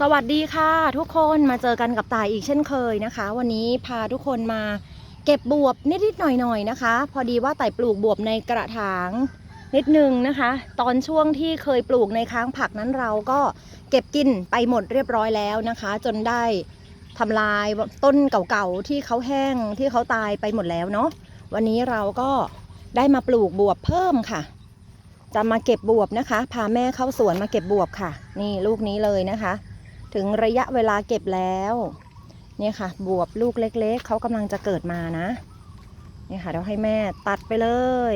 สวัสดีค่ะ ทุกคนมาเจอกันกับตายอีกเช่นเคยนะคะ วันนี้พาทุกคนมาเก็บบวบนิดๆหน่อยๆนะคะ พอดีว่าไต่ปลูกบวบในกระถางนิดนึงนะคะ ตอนช่วงที่เคยปลูกในค้างผักนั้นเราก็เก็บกินไปหมดเรียบร้อยแล้วนะคะ จนได้ทำลายต้นเก่าๆที่เขาแห้งที่เขาตายไปหมดแล้วเนาะวันนี้เราก็ได้มาปลูกบวบเพิ่มค่ะ จะมาเก็บบวบนะคะ พาแม่เข้าสวนมาเก็บบวบค่ะ นี่ลูกนี้เลยนะคะ ถึงระยะเวลาเก็บแล้วเนี่ยค่ะ บวบลูกเล็ก ๆเขากำลังจะเกิดมานะเนี่ยค่ะเดี๋ยวให้แม่ตัดไปเลย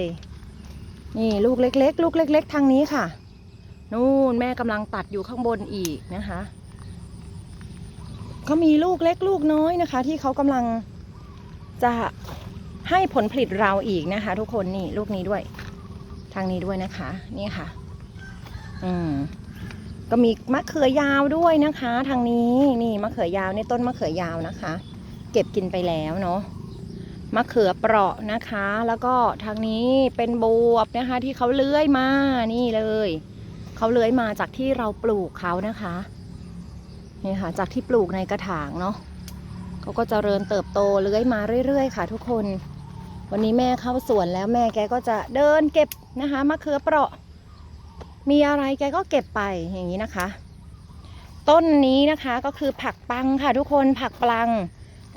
นี่ลูกเล็ก ๆ ลูกเล็ก ๆ ทางนี้ค่ะ นู่นแม่กำลังตัดอยู่ข้างบนอีกนะคะเขามีลูกเล็กลูกน้อยนะคะ ที่เขากำลังจะให้ผลผลิตเราอีกนะคะ ทุกคนนี่ลูกนี้ด้วย ทางนี้ด้วยนะคะ นี่ค่ะ อืม ก็มีมะเขือยาวด้วยนะคะ ทางนี้นี่มะเขือยาวนี่ต้นมะเขือยาวนะคะ เก็บกินไปแล้วเนาะมะเขือเปราะนะคะ แล้วก็ทางนี้เป็นบวบนะคะ ที่เขาเลื้อยมานี่เลยเขาเลื้อยมาจากที่เราปลูกเขานะคะนี่ค่ะจากที่ปลูกในกระถางเนาะเขาก็จเจริญเติบโตเลื้อยมาเรื่อยๆ ค่ะ ทุกคน วันนี้แม่เข้าสวนแล้วแม่แกก็จะเดินเก็บนะคะมะเขือเปราะ มีอะไรแกก็เก็บไปอย่างนี้นะคะ ต้นนี้นะคะก็คือผักปังค่ะทุกคนผักปัง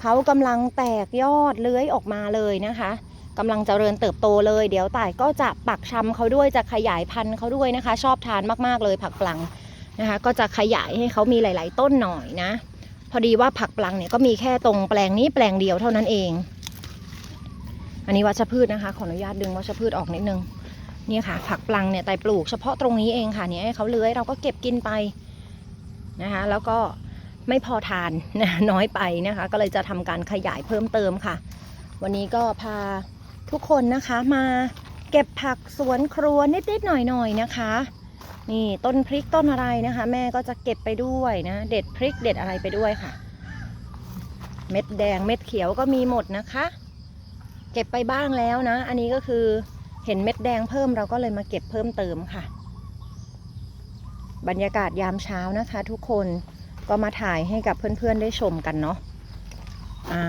เขากำลังแตกยอดเลื้อยออกมาเลยนะคะกำลังเจริญเติบโตเลย เดี๋ยวต่ายก็จะปักชำเขาด้วยจะขยายพันธุ์เขาด้วยนะคะ ชอบทานมากๆเลยผักปังนะคะ ก็จะขยายให้เขามีหลาย ๆ ต้นหน่อยนะ พอดีว่าผักปังเนี่ยก็มีแค่ตรงแปลงนี้แปลงเดียวเท่านั้นเอง อันนี้วัชพืชนะคะ ขออนุญาตดึงวัชพืชออกนิดนึง เนี่ยค่ะ ผักปลังเนี่ยไต่ปลูกเฉพาะตรงนี้เองค่ะเนี่ยให้เขาเลื้อยเราก็เก็บกินไปนะคะ แล้วก็ไม่พอทานนะน้อยไปนะคะ ก็เลยจะทำการขยายเพิ่มเติมค่ะ วันนี้ก็พาทุกคนนะคะมาเก็บผักสวนครัวนิดๆหน่อยๆนะคะ นี่ต้นพริกต้นอะไรนะคะ แม่ก็จะเก็บไปด้วยนะ เด็ดพริกเด็ดอะไรไปด้วยค่ะ เม็ดแดงเม็ดเขียวก็มีหมดนะคะ เก็บไปบ้างแล้วนะ อันนี้ก็คือ เห็นเม็ดแดงเพิ่มเราก็เลยมาเก็บเพิ่มเติมค่ะ บรรยากาศยามเช้านะคะ ทุกคนก็มาถ่ายให้กับเพื่อนๆได้ชมกันเนาะอ่า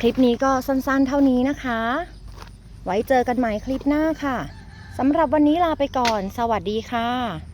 คลิปนี้ก็สั้นๆเท่านี้นะคะ ไว้เจอกันใหม่คลิปหน้าค่ะสำหรับวันนี้ลาไปก่อน สวัสดีค่ะ